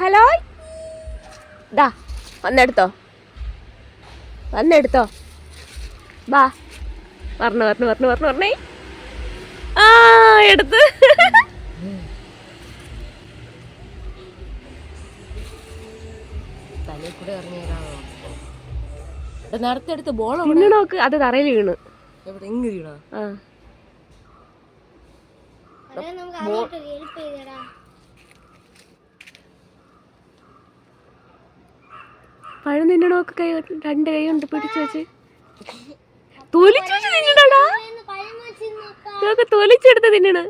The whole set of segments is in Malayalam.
ഹലോ? ദാ വന്നെടുത്തോ. വന്നെടുത്തോ. ബാ. പറഞ്ഞു പറഞ്ഞു പറഞ്ഞു പറഞ്ഞു പറഞ്ഞേ ആ എടുത്ത്. നേരത്തെ എടുത്ത് ബോൾ നോക്ക് അത് തറയിൽ വീണ്. എവിടെ? എങ്ങ് വീണോ? ആ. പഴം തിന്നു നോക്ക് കൈ രണ്ട് കൈ കൊണ്ട് പിടിച്ചു വെച്ച്. തൊലിച്ചു വെച്ച് തിന്നണടാ നോക്ക് തൊലിച്ചെടുത്ത് തിന്നണ്.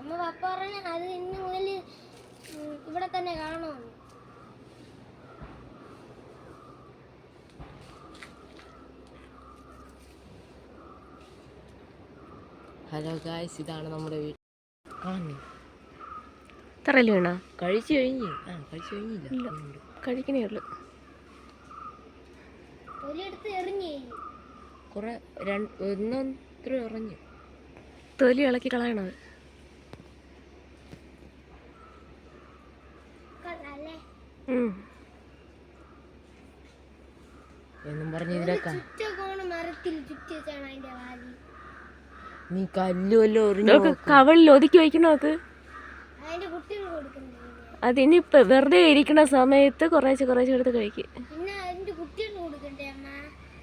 അമ്മ പപ്പ പറഞ്ഞ അത് ഹലോ ഗായ്സ് ഇതാണ് നമ്മുടെ വീട് കാണുന്നു തറയിൽ വീണാ? കഴിച്ചു കഴിഞ്ഞു. ആ കഴിച്ചു കഴിഞ്ഞില്ല. കഴിക്കണേ ഉള്ളു. എറിഞ്ഞേ കുറെ രണ്ട് ഒന്നൊത്ര ഇറങ്ങി തൊലി ഇളക്കി കളയണത്. എന്നും പറഞ്ഞ് ഇതിലൊക്കെ ചുറ്റകോണ് മരത്തിൽ ചുറ്റിച്ചാണ് അതിന്റെ വാലി. നീ നോക്ക് കവളിൽ ഒതുക്കി വയ്ക്കണ നോക്ക് അതിനിപ്പോ വെറുതെ ഇരിക്കണ സമയത്ത് കുറേശ്ശെ കുറേശ്ശെ എടുത്ത് കഴിക്കും.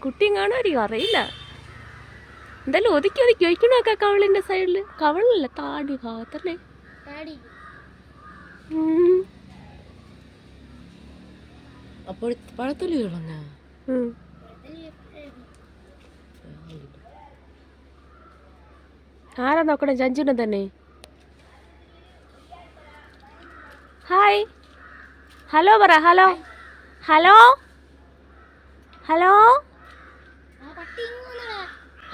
കുട്ടിയും കാണുമായിരിക്കും അറിയില്ല. എന്തായാലും ഒതുക്കി ഒതുക്കി വയ്ക്കണൊക്കെ കവളിന്റെ സൈഡിൽ കവളല്ല താടി ഭാഗത്തല്ലേ? താടി. അപ്പോൾ പഴത്തൊലി കളഞ്ഞ ആരാ നോക്കണേ? ചഞ്ചുനെ തന്നെ. ഹായ് ഹലോ പറ ഹലോ ഹലോ ഹലോ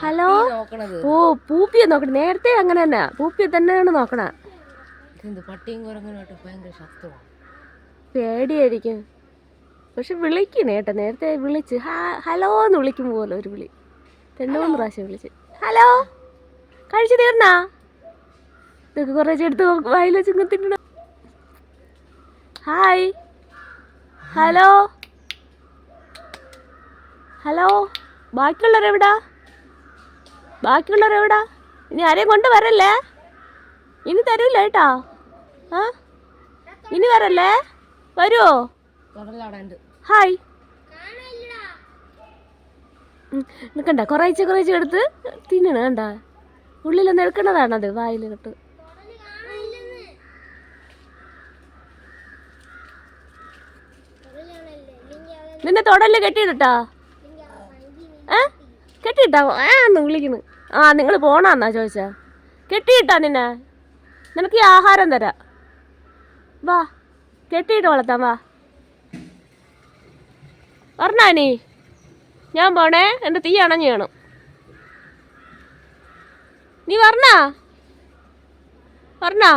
ഹലോ ഓ പൂപ്പിയെ നോക്കണേ. നേരത്തെ അങ്ങനെ തന്നെ. പൂപ്പിയെ തന്നെയാണ് നോക്കണ. പേടിയായിരിക്കും. പക്ഷെ വിളിക്കണേ കേട്ടോ. നേരത്തെ വിളിച്ച്. ഹലോ എന്ന് വിളിക്കും പോലെ ഒരു വിളി. രണ്ടു മൂന്ന് പ്രാവശ്യം വിളിച്ച്. ഹലോ കഴിച്ചു തീർന്നാ? ഇതൊക്കെ കുറേ എടുത്ത് ഇങ്ങനെ തിന്നണം ഹായ് ഹലോ ഹലോ ബാക്കിയുള്ളവരെവിടാ ബാക്കിയുള്ളവരെവിടാ ഇനി ആരെയും കൊണ്ട് വരല്ലേ? ഇനി തരൂല കേട്ടാ. ആ? ഇനി വരല്ലേ? വരുമോ ഹായ് നിൽക്കണ്ട കുറേശ്ശെ കുറേശ്ശെ എടുത്ത് തിന്നണ കണ്ട? ഉള്ളിലൊന്ന് എടുക്കണതാണത് വായിലിട്ട് നിന്നെ തൊടൽ കെട്ടിയിട്ടാ ഏ? കെട്ടിയിട്ടാ? ആ എന്ന് വിളിക്കുന്നു. ആ നിങ്ങൾ പോണാന്നാ ചോദിച്ചാ. കെട്ടിയിട്ടാ നിന്നെ? നിനക്ക് ഈ ആഹാരം തരാ. വാ കെട്ടിയിട്ട് വളർത്താം വാ. പറഞ്ഞാ നീ ഞാൻ പോണേ എന്റെ തീ അണഞ്ഞു ചെയ്യണം നീ പറഞ്ഞാ പറഞ്ഞാ